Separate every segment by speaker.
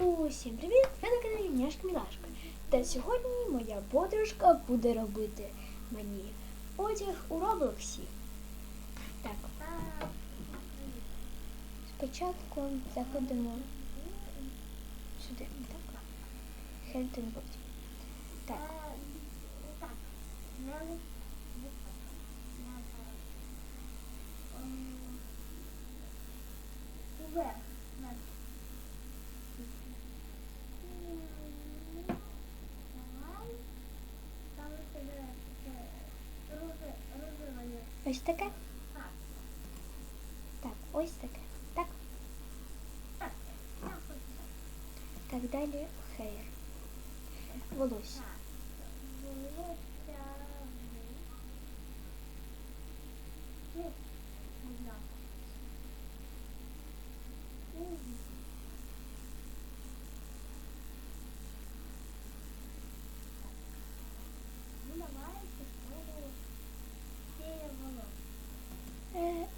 Speaker 1: Усім привіт! Ви на каналі Няшка Мілашка. Та сьогодні моя подружка буде робити мені одяг у Роблоксі. Так, спочатку заходимо сюди. Так. Хельтенбург. Так, ось таке. Так, ось таке. Так, так далі хейр. Волосся. Е,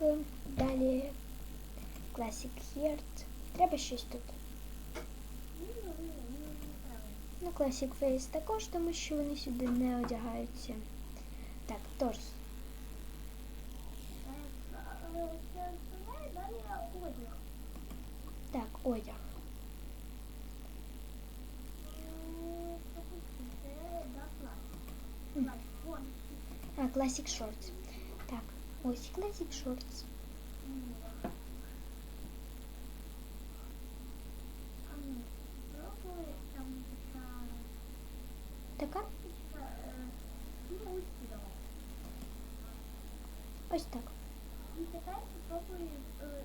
Speaker 1: Далі Classic Heart. Треба щось тут. Ну, Classic Face також, тому що вони сюди не одягаються. Так, торс. Так, одяг. А, Classic Shorts. Ось
Speaker 2: ну, там така, ну, ось
Speaker 1: так.
Speaker 2: І тепер спробуй е,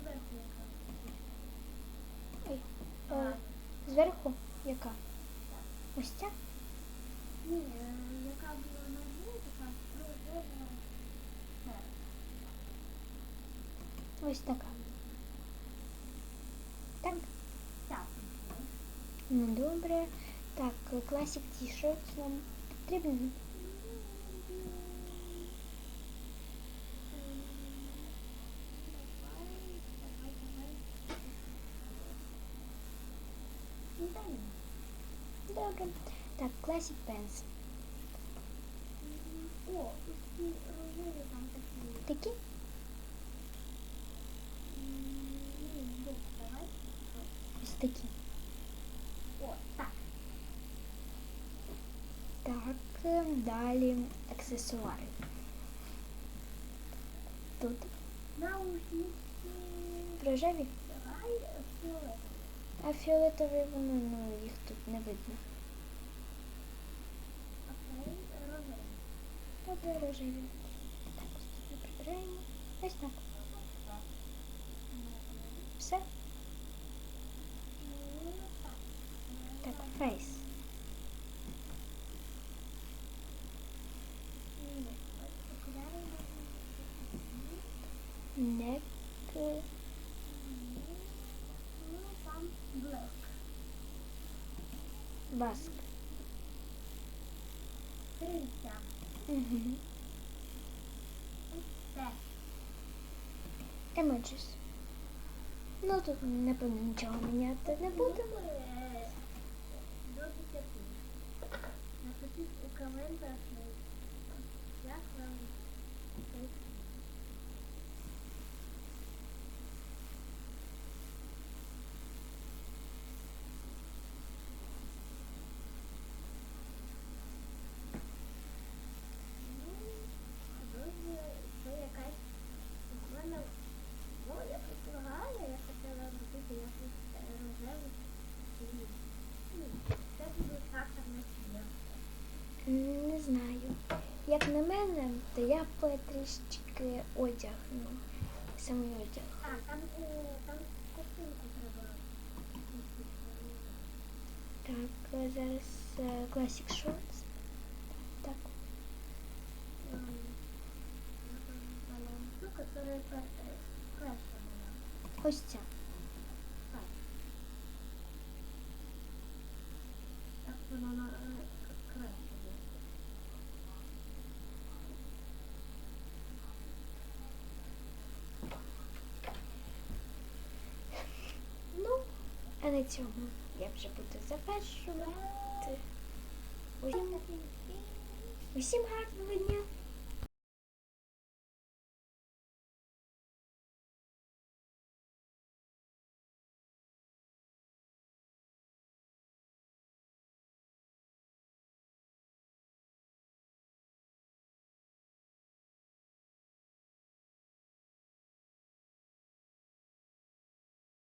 Speaker 2: зверху яка.
Speaker 1: Ой. Е, яка? Ось ця?
Speaker 2: Ні, е, яка була на дні, така прозора.
Speaker 1: Ось така. Так?
Speaker 2: Так.
Speaker 1: Ну добре. Так, е, Classic T-shirts нам потрібен. Добре. Так, Classic Pants.
Speaker 2: О, ось ці рожеві там такі.
Speaker 1: Такі? Такі.
Speaker 2: О, так.
Speaker 1: Так, е, далі аксесуари. Тут
Speaker 2: Наушники.
Speaker 1: рожеві, а фіолетові воно, ну, їх тут не видно. Добре, рожеві. Так, ось ми прибираємо. Ось так.
Speaker 2: там блек.
Speaker 1: Баск.
Speaker 2: Криця.
Speaker 1: Угу.
Speaker 2: Це.
Speaker 1: Емоджіс. Ну тут, напевно, нічого міняти не будемо. Princess знаю. Як на мене, то я б трішечки одягну. Самий одяг.
Speaker 2: Так, там, е, там картинку треба.
Speaker 1: Так, е, зараз е, Classic Shorts. Так,
Speaker 2: Ем,
Speaker 1: ось ця.
Speaker 2: Так. Так воно на е, краще буде.
Speaker 1: Ну, а на цьому я вже буду завершувати. Усім, гарного дня.